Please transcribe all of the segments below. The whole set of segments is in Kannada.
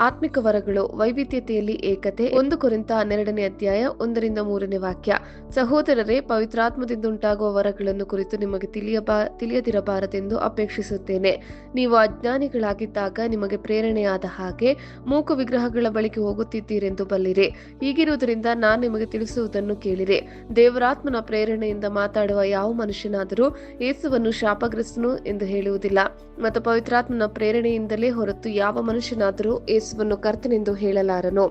ಆತ್ಮಿಕ ವರಗಳು, ವೈವಿಧ್ಯತೆಯಲ್ಲಿ ಏಕತೆ. ಒಂದು ಕುರಿತ ಹನ್ನೆರಡನೇ ಅಧ್ಯಾಯ ಒಂದರಿಂದ ಮೂರನೇ ವಾಕ್ಯ. ಸಹೋದರರೇ ಪವಿತ್ರಾತ್ಮದಿಂದ ವರಗಳನ್ನು ಕುರಿತು ನಿಮಗೆ ತಿಳಿಯಬಾ, ತಿಳಿಯದಿರಬಾರದೆಂದು ಅಪೇಕ್ಷಿಸುತ್ತೇನೆ. ನೀವು ಅಜ್ಞಾನಿಗಳಾಗಿದ್ದಾಗ ನಿಮಗೆ ಪ್ರೇರಣೆಯಾದ ಹಾಗೆ ಮೂಕು ವಿಗ್ರಹಗಳ ಬಳಿಗೆ ಹೋಗುತ್ತಿದ್ದೀರೆಂದು ಬಲ್ಲಿರಿ. ಹೀಗಿರುವುದರಿಂದ ನಾನು ನಿಮಗೆ ತಿಳಿಸುವುದನ್ನು ಕೇಳಿರಿ. ದೇವರಾತ್ಮನ ಪ್ರೇರಣೆಯಿಂದ ಮಾತಾಡುವ ಯಾವ ಮನುಷ್ಯನಾದರೂ ಏಸುವನ್ನು ಶಾಪಗ್ರಸ್ತನು ಎಂದು ಹೇಳುವುದಿಲ್ಲ. ಮತ್ತು ಪವಿತ್ರಾತ್ಮನ ಪ್ರೇರಣೆಯಿಂದಲೇ ಹೊರತು ಯಾವ ಮನುಷ್ಯನಾದರೂ ಯೇಸುವನ್ನು ಕರ್ತನೆಂದು ಹೇಳಲಾರನು.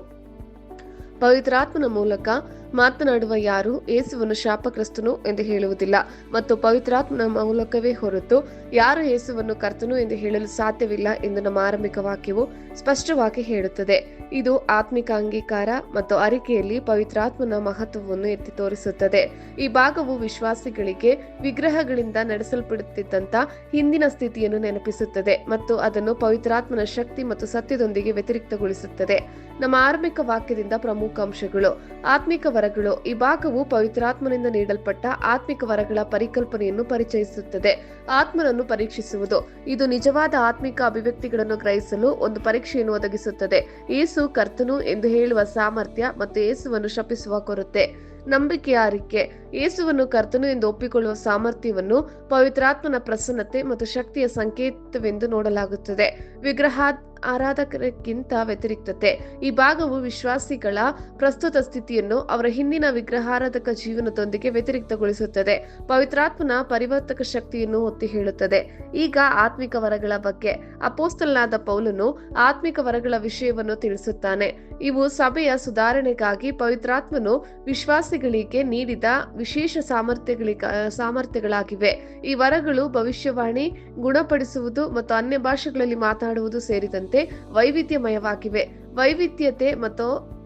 ಪವಿತ್ರಾತ್ಮನ ಮೂಲಕ ಮಾತನಾಡುವ ಯಾರು ಯೇಸುವನ್ನು ಶಾಪಗ್ರಸ್ತನು ಎಂದು ಹೇಳುವುದಿಲ್ಲ ಮತ್ತು ಪವಿತ್ರಾತ್ಮನ ಮೂಲಕವೇ ಹೊರತು ಯಾರು ಯೇಸುವನ್ನು ಕರ್ತನು ಎಂದು ಹೇಳಲು ಸಾಧ್ಯವಿಲ್ಲ ಎಂದು ನಮ್ಮ ಆರಂಭಿಕ ವಾಕ್ಯವು ಸ್ಪಷ್ಟವಾಗಿ ಹೇಳುತ್ತದೆ. ಇದು ಆತ್ಮಿಕ ಅಂಗೀಕಾರ ಮತ್ತು ಅರಿಕೆಯಲ್ಲಿ ಪವಿತ್ರಾತ್ಮನ ಮಹತ್ವವನ್ನು ಎತ್ತಿ ತೋರಿಸುತ್ತದೆ. ಈ ಭಾಗವು ವಿಶ್ವಾಸಿಗಳಿಗೆ ವಿಗ್ರಹಗಳಿಂದ ನಡೆಸಲ್ಪಡುತ್ತಿದ್ದಂತ ಹಿಂದಿನ ಸ್ಥಿತಿಯನ್ನು ನೆನಪಿಸುತ್ತದೆ ಮತ್ತು ಅದನ್ನು ಪವಿತ್ರಾತ್ಮನ ಶಕ್ತಿ ಮತ್ತು ಸತ್ಯದೊಂದಿಗೆ ವ್ಯತಿರಿಕ್ತಗೊಳಿಸುತ್ತದೆ. ನಮ್ಮ ಆರಂಭಿಕ ವಾಕ್ಯದಿಂದ ಪ್ರಮುಖ ಅಂಶಗಳು. ಆತ್ಮಿಕ ವರಗಳು. ಈ ಭಾಗವು ಪವಿತ್ರಾತ್ಮನಿಂದ ನೀಡಲ್ಪಟ್ಟ ಆತ್ಮಿಕ ವರಗಳ ಪರಿಕಲ್ಪನೆಯನ್ನು ಪರಿಚಯಿಸುತ್ತದೆ. ಆತ್ಮನನ್ನು ಪರೀಕ್ಷಿಸುವುದು. ಇದು ನಿಜವಾದ ಆತ್ಮಿಕ ಅಭಿವ್ಯಕ್ತಿಗಳನ್ನು ಗ್ರಹಿಸಲು ಒಂದು ಪರೀಕ್ಷೆಯನ್ನು ಒದಗಿಸುತ್ತದೆ. ಏಸು ಕರ್ತನು ಎಂದು ಹೇಳುವ ಸಾಮರ್ಥ್ಯ ಮತ್ತು ಏಸುವನ್ನು ಶಪಿಸುವ ಕೊರತೆ. ನಂಬಿಕೆಯ ಆರಿಕೆ ಯೇಸುವನ್ನು ಕರ್ತನು ಎಂದು ಒಪ್ಪಿಕೊಳ್ಳುವ ಸಾಮರ್ಥ್ಯವನ್ನು ಪವಿತ್ರಾತ್ಮನ ಪ್ರಸನ್ನತೆ ಮತ್ತು ಶಕ್ತಿಯ ಸಂಕೇತವೆಂದು ನೋಡಲಾಗುತ್ತದೆ. ವಿಗ್ರಹ ಆರಾಧಕರಿಗಿಂತ ವ್ಯತಿರಿಕ್ತತೆ. ಈ ಭಾಗವು ವಿಶ್ವಾಸಿಗಳ ಪ್ರಸ್ತುತ ಸ್ಥಿತಿಯನ್ನು ಅವರ ಹಿಂದಿನ ವಿಗ್ರಹಾರಾಧಕ ಜೀವನದೊಂದಿಗೆ ವ್ಯತಿರಿಕ್ತಗೊಳಿಸುತ್ತದೆ. ಪವಿತ್ರಾತ್ಮನ ಪರಿವರ್ತಕ ಶಕ್ತಿಯನ್ನು ಒತ್ತಿ ಹೇಳುತ್ತದೆ. ಈಗ ಆತ್ಮಿಕ ವರಗಳ ಬಗ್ಗೆ. ಅಪೋಸ್ತಲನಾದ ಪೌಲನು ಆತ್ಮಿಕ ವರಗಳ ವಿಷಯವನ್ನು ತಿಳಿಸುತ್ತಾನೆ. ಇವು ಸಭೆಯ ಸುಧಾರಣೆಗಾಗಿ ಪವಿತ್ರಾತ್ಮನು ವಿಶ್ವಾಸಿಗಳಿಗೆ ನೀಡಿದ ವಿಶೇಷ ಸಾಮರ್ಥ್ಯಗಳಿಗ ಸಾಮರ್ಥ್ಯಗಳಾಗಿವೆ. ಈ ವರಗಳು ಭವಿಷ್ಯವಾಣಿ ಗುಣಪಡಿಸುವುದು ಮತ್ತು ಅನ್ಯ ಭಾಷೆಗಳಲ್ಲಿ ಮಾತನಾಡುವುದು ಸೇರಿದಂತೆ ವೈವಿಧ್ಯಮಯವಾಗಿವೆ. ವೈವಿಧ್ಯತೆ ಮತ್ತು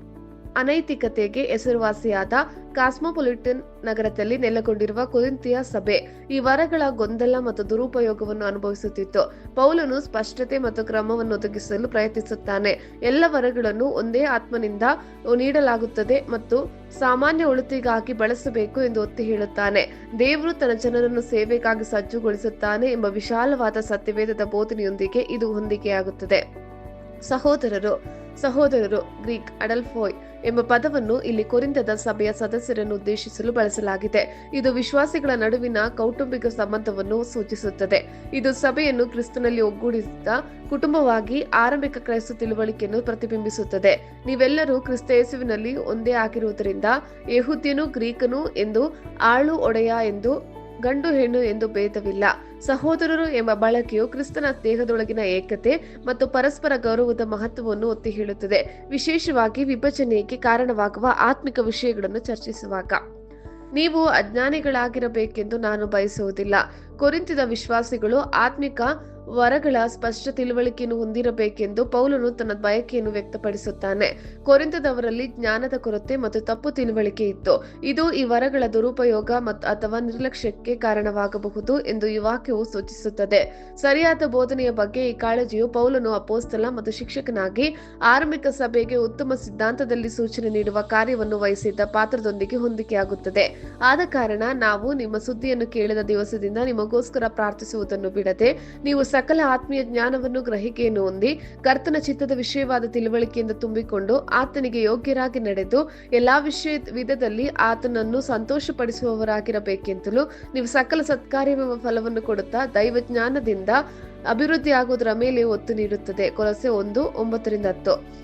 ಅನೈತಿಕತೆಗೆ ಹೆಸರುವಾಸಿಯಾದ ಕಾಸ್ಮೋಪೊಲಿಟನ್ ನಗರದಲ್ಲಿ ನೆಲೆಗೊಂಡಿರುವ ಕುರಿಂತಿಯ ಸಭೆ ಈ ವರಗಳ ಗೊಂದಲ ಮತ್ತು ದುರುಪಯೋಗವನ್ನು ಅನುಭವಿಸುತ್ತಿತ್ತು. ಪೌಲನು ಸ್ಪಷ್ಟತೆ ಮತ್ತು ಕ್ರಮವನ್ನು ಒದಗಿಸಲು ಪ್ರಯತ್ನಿಸುತ್ತಾನೆ. ಎಲ್ಲ ವರಗಳನ್ನು ಒಂದೇ ಆತ್ಮನಿಂದ ನೀಡಲಾಗುತ್ತದೆ ಮತ್ತು ಸಾಮಾನ್ಯ ಉಳಿತಿಗಾಗಿ ಬಳಸಬೇಕು ಎಂದು ಒತ್ತಿ ಹೇಳುತ್ತಾನೆ. ದೇವರು ತನ್ನ ಜನರನ್ನು ಸೇವೆಗಾಗಿ ಸಜ್ಜುಗೊಳಿಸುತ್ತಾನೆ ಎಂಬ ವಿಶಾಲವಾದ ಸತ್ಯವೇದದ ಬೋಧನೆಯೊಂದಿಗೆ ಇದು ಹೊಂದಿಕೆಯಾಗುತ್ತದೆ. ಸಹೋದರರು ಸಹೋದರರು ಗ್ರೀಕ್ ಅಡಲ್ಫೋಯ್ ಎಂಬ ಪದವನ್ನು ಇಲ್ಲಿ ಕೊರಿಂದದ ಸಭೆಯ ಸದಸ್ಯರನ್ನು ಉದ್ದೇಶಿಸಲು ಬಳಸಲಾಗಿದೆ. ಇದು ವಿಶ್ವಾಸಿಗಳ ನಡುವಿನ ಕೌಟುಂಬಿಕ ಸಂಬಂಧವನ್ನು ಸೂಚಿಸುತ್ತದೆ. ಇದು ಸಭೆಯನ್ನು ಕ್ರಿಸ್ತನಲ್ಲಿ ಒಗ್ಗೂಡಿಸಿದ ಕುಟುಂಬವಾಗಿ ಆರಂಭಿಕ ಕ್ರೈಸ್ತ ತಿಳುವಳಿಕೆಯನ್ನು ಪ್ರತಿಬಿಂಬಿಸುತ್ತದೆ. ನೀವೆಲ್ಲರೂ ಕ್ರಿಸ್ತ ಯೇಸುವಿನಲ್ಲಿ ಒಂದೇ ಆಗಿರುವುದರಿಂದ ಯಹುದ್ಯನು ಗ್ರೀಕನು ಎಂದು ಆಳು ಒಡೆಯ ಎಂದು ಗಂಡು ಹೆಣ್ಣು ಎಂದು ಭೇದವಿಲ್ಲ. ಸಹೋದರರು ಎಂಬ ಬಳಕೆಯು ಕ್ರಿಸ್ತನ ದೇಹದೊಳಗಿನ ಏಕತೆ ಮತ್ತು ಪರಸ್ಪರ ಗೌರವದ ಮಹತ್ವವನ್ನು ಒತ್ತಿ ಹೇಳುತ್ತದೆ. ವಿಶೇಷವಾಗಿ ವಿಭಜನೆಗೆ ಕಾರಣವಾಗುವ ಆತ್ಮಿಕ ವಿಷಯಗಳನ್ನು ಚರ್ಚಿಸುವಾಗ. ನೀವು ಅಜ್ಞಾನಿಗಳಾಗಿರಬೇಕೆಂದು ನಾನು ಬಯಸುವುದಿಲ್ಲ. ಕೊರಿಂತಿದ ವಿಶ್ವಾಸಿಗಳು ಆತ್ಮಿಕ ವರಗಳ ಸ್ಪಷ್ಟ ತಿಳುವಳಿಕೆಯನ್ನು ಹೊಂದಿರಬೇಕೆಂದು ಪೌಲನು ತನ್ನ ಬಯಕೆಯನ್ನು ವ್ಯಕ್ತಪಡಿಸುತ್ತಾನೆ. ಕೊರಿಂತದವರಲ್ಲಿ ಜ್ಞಾನದ ಕೊರತೆ ಮತ್ತು ತಪ್ಪು ತಿಳುವಳಿಕೆ ಇತ್ತು. ಇದು ಈ ವರಗಳ ದುರುಪಯೋಗ ಮತ್ತು ಅಥವಾ ನಿರ್ಲಕ್ಷ್ಯಕ್ಕೆ ಕಾರಣವಾಗಬಹುದು ಎಂದು ಈ ವಾಕ್ಯವು ಸೂಚಿಸುತ್ತದೆ. ಸರಿಯಾದ ಬೋಧನೆಯ ಬಗ್ಗೆ ಈ ಕಾಳಜಿಯು ಪೌಲನು ಅಪೋಸ್ತಲ ಮತ್ತು ಶಿಕ್ಷಕನಾಗಿ ಆರಂಭಿಕ ಸಭೆಗೆ ಉತ್ತಮ ಸಿದ್ಧಾಂತದಲ್ಲಿ ಸೂಚನೆ ನೀಡುವ ಕಾರ್ಯವನ್ನು ವಹಿಸಿದ್ದ ಪಾತ್ರದೊಂದಿಗೆ ಹೊಂದಿಕೆಯಾಗುತ್ತದೆ. ಆದ ಕಾರಣ ನಾವು ನಿಮ್ಮ ಸುದ್ದಿಯನ್ನು ಕೇಳಿದ ದಿವಸದಿಂದ ನಿಮಗೋಸ್ಕರ ಪ್ರಾರ್ಥಿಸುವುದನ್ನು ಬಿಡದೆ ನೀವು ಸಕಲ ಆತ್ಮೀಯ ಜ್ಞಾನವನ್ನು ಗ್ರಹಿಕೆಯನ್ನು ಹೊಂದಿ ಕರ್ತನ ಚಿತ್ತದ ವಿಷಯವಾದ ತಿಳುವಳಿಕೆಯಿಂದ ತುಂಬಿಕೊಂಡು ಆತನಿಗೆ ಯೋಗ್ಯರಾಗಿ ನಡೆದು ಎಲ್ಲಾ ವಿಷಯ ವಿಧದಲ್ಲಿ ಆತನನ್ನು ಸಂತೋಷಪಡಿಸುವವರಾಗಿರಬೇಕೆಂತಲೂ ನೀವು ಸಕಲ ಸತ್ಕಾರ್ಯವೆಂಬ ಫಲವನ್ನು ಕೊಡುತ್ತಾ ದೈವ ಜ್ಞಾನದಿಂದ ಅಭಿವೃದ್ಧಿಯಾಗುವುದರ ಮೇಲೆ ಒತ್ತು ನೀಡುತ್ತದೆ. ಕೊಲಸೆ ಒಂದು, ಒಂಬತ್ತರಿಂದ ಹತ್ತು.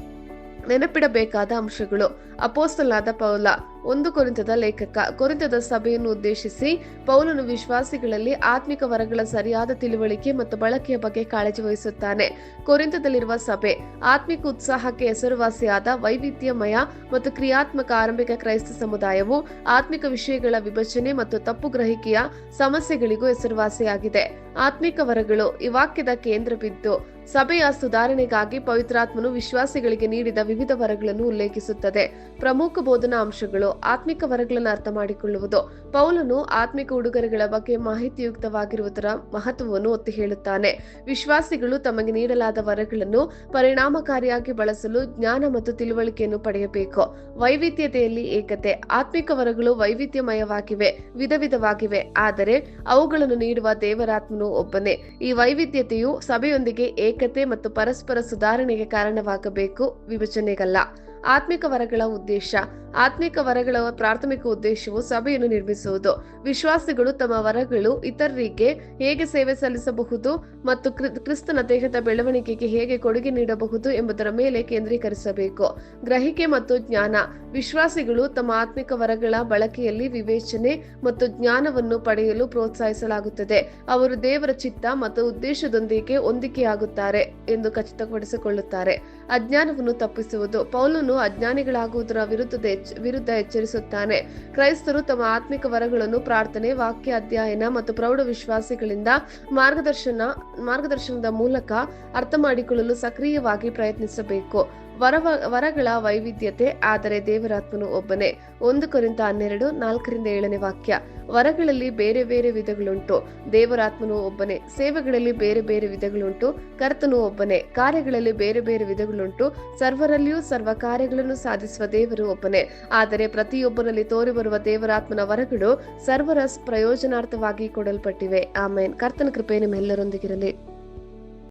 ನೆನಪಿಡಬೇಕಾದ ಅಂಶಗಳು. ಅಪೋಸ್ತಲಾದ ಪೌಲ, ಒಂದು ಕೊರಿತದ ಲೇಖಕ. ಕೊರಿತದ ಸಭೆಯನ್ನು ಉದ್ದೇಶಿಸಿ ಪೌಲನು ವಿಶ್ವಾಸಿಗಳಲ್ಲಿ ಆತ್ಮಿಕ ವರಗಳ ಸರಿಯಾದ ತಿಳುವಳಿಕೆ ಮತ್ತು ಬಳಕೆಯ ಬಗ್ಗೆ ಕಾಳಜಿ ವಹಿಸುತ್ತಾನೆ. ಕೊರಿಂತದಲ್ಲಿರುವ ಸಭೆ, ಆತ್ಮಿಕ ಉತ್ಸಾಹಕ್ಕೆ ಹೆಸರುವಾಸಿಯಾದ ವೈವಿಧ್ಯಮಯ ಮತ್ತು ಕ್ರಿಯಾತ್ಮಕ ಆರಂಭಿಕ ಕ್ರೈಸ್ತ ಸಮುದಾಯವು ಆತ್ಮಿಕ ವಿಷಯಗಳ ವಿಭಜನೆ ಮತ್ತು ತಪ್ಪು ಗ್ರಹಿಕೆಯ ಸಮಸ್ಯೆಗಳಿಗೂ ಹೆಸರುವಾಸಿಯಾಗಿದೆ. ಆತ್ಮಿಕ ವರಗಳು ಈ ವಾಕ್ಯದ ಕೇಂದ್ರ ಬಿದ್ದು ಸಭೆಯ ಸುಧಾರಣೆಗಾಗಿ ಪವಿತ್ರಾತ್ಮನು ವಿಶ್ವಾಸಿಗಳಿಗೆ ನೀಡಿದ ವಿವಿಧ ವರಗಳನ್ನು ಉಲ್ಲೇಖಿಸುತ್ತದೆ. ಪ್ರಮುಖ ಬೋಧನಾ ಅಂಶಗಳು ಆತ್ಮಿಕ ವರಗಳನ್ನು ಅರ್ಥ ಮಾಡಿಕೊಳ್ಳುವುದು. ಪೌಲನು ಆತ್ಮಿಕ ಉಡುಗೊರೆಗಳ ಬಗ್ಗೆ ಮಾಹಿತಿಯುಕ್ತವಾಗಿರುವುದರ ಮಹತ್ವವನ್ನು ಒತ್ತಿ ಹೇಳುತ್ತಾನೆ. ವಿಶ್ವಾಸಿಗಳು ತಮಗೆ ನೀಡಲಾದ ವರಗಳನ್ನು ಪರಿಣಾಮಕಾರಿಯಾಗಿ ಬಳಸಲು ಜ್ಞಾನ ಮತ್ತು ತಿಳುವಳಿಕೆಯನ್ನು ಪಡೆಯಬೇಕು. ವೈವಿಧ್ಯತೆಯಲ್ಲಿ ಏಕತೆ, ಆತ್ಮಿಕ ವರಗಳು ವೈವಿಧ್ಯಮಯವಾಗಿವೆ ವಿಧ ವಿಧವಾಗಿವೆ ಆದರೆ ಅವುಗಳನ್ನು ನೀಡುವ ದೇವರಾತ್ಮನು ಒಬ್ಬನೇ. ಈ ವೈವಿಧ್ಯತೆಯು ಸಭೆಯೊಂದಿಗೆ ಏಕ ಏಕತೆ ಮತ್ತು ಪರಸ್ಪರ ಸುಧಾರಣೆಗೆ ಕಾರಣವಾಗಬೇಕು ವಿಭಜನೆಗಲ್ಲ ಆತ್ಮಿಕ ವರಗಳ ಉದ್ದೇಶ. ಆತ್ಮಿಕ ವರಗಳ ಪ್ರಾಥಮಿಕ ಉದ್ದೇಶವು ಸಭೆಯನ್ನು ನಿರ್ಮಿಸುವುದು. ವಿಶ್ವಾಸಿಗಳು ತಮ್ಮ ವರಗಳು ಇತರರಿಗೆ ಹೇಗೆ ಸೇವೆ ಸಲ್ಲಿಸಬಹುದು ಮತ್ತು ಕ್ರಿ- ಕ್ರಿಸ್ತನ ದೇಹದ ಬೆಳವಣಿಗೆಗೆ ಹೇಗೆ ಕೊಡುಗೆ ನೀಡಬಹುದು ಎಂಬುದರ ಮೇಲೆ ಕೇಂದ್ರೀಕರಿಸಬೇಕು. ಗ್ರಹಿಕೆ ಮತ್ತು ಜ್ಞಾನ. ವಿಶ್ವಾಸಿಗಳು ತಮ್ಮ ಆತ್ಮಿಕ ವರಗಳ ಬಳಕೆಯಲ್ಲಿ ವಿವೇಚನೆ ಮತ್ತು ಜ್ಞಾನವನ್ನು ಪಡೆಯಲು ಪ್ರೋತ್ಸಾಹಿಸಲಾಗುತ್ತದೆ. ಅವರು ದೇವರ ಚಿತ್ತ ಮತ್ತು ಉದ್ದೇಶದೊಂದಿಗೆ ಹೊಂದಿಕೆಯಾಗುತ್ತಾರೆ ಎಂದು ಖಚಿತಪಡಿಸಿಕೊಳ್ಳುತ್ತಾರೆ. ಅಜ್ಞಾನವನ್ನು ತಪ್ಪಿಸುವುದು. ಪೌಲನು ಅಜ್ಞಾನಿಗಳಾಗುವುದರ ವಿರುದ್ಧದ ವಿರುದ್ಧ ಎಚ್ಚರಿಸುತ್ತಾನೆ. ಕ್ರೈಸ್ತರು ತಮ್ಮ ಆತ್ಮಿಕ ವರಗಳನ್ನು ಪ್ರಾರ್ಥನೆ, ವಾಕ್ಯ ಅಧ್ಯಯನ ಮತ್ತು ಪ್ರೌಢ ವಿಶ್ವಾಸಿಗಳಿಂದ ಮಾರ್ಗದರ್ಶನ, ಮಾರ್ಗದರ್ಶನದ ಮೂಲಕ ಅರ್ಥ ಮಾಡಿಕೊಳ್ಳಲು ಸಕ್ರಿಯವಾಗಿ ಪ್ರಯತ್ನಿಸಬೇಕು. ವರವ ವರಗಳ ವೈವಿಧ್ಯತೆ, ಆದರೆ ದೇವರಾತ್ಮನು ಒಬ್ಬನೇ. ಒಂದು ಕರಿಂದ ಹನ್ನೆರಡು, ನಾಲ್ಕರಿಂದ ಏಳನೇ ವಾಕ್ಯ. ವರಗಳಲ್ಲಿ ಬೇರೆ ಬೇರೆ ವಿಧಗಳುಂಟು. ದೇವರಾತ್ಮನು ಒಬ್ಬನೇ. ಸೇವೆಗಳಲ್ಲಿ ಬೇರೆ ಬೇರೆ ವಿಧಗಳುಂಟು. ಕರ್ತನು ಒಬ್ಬನೇ. ಕಾರ್ಯಗಳಲ್ಲಿ ಬೇರೆ ಬೇರೆ ವಿಧಗಳುಂಟು. ಸರ್ವರಲ್ಲಿಯೂ ಸರ್ವ ಕಾರ್ಯಗಳನ್ನು ಸಾಧಿಸುವ ದೇವರು ಒಬ್ಬನೇ. ಆದರೆ ಪ್ರತಿಯೊಬ್ಬರಲ್ಲಿ ತೋರಿಬರುವ ದೇವರಾತ್ಮನ ವರಗಳು ಸರ್ವರ ಪ್ರಯೋಜನಾರ್ಥವಾಗಿ ಕೊಡಲ್ಪಟ್ಟಿವೆ. ಆಮೇನ್. ಕರ್ತನ ಕೃಪೆ ನಿಮ್ಮೆಲ್ಲರೊಂದಿಗಿರಲಿ.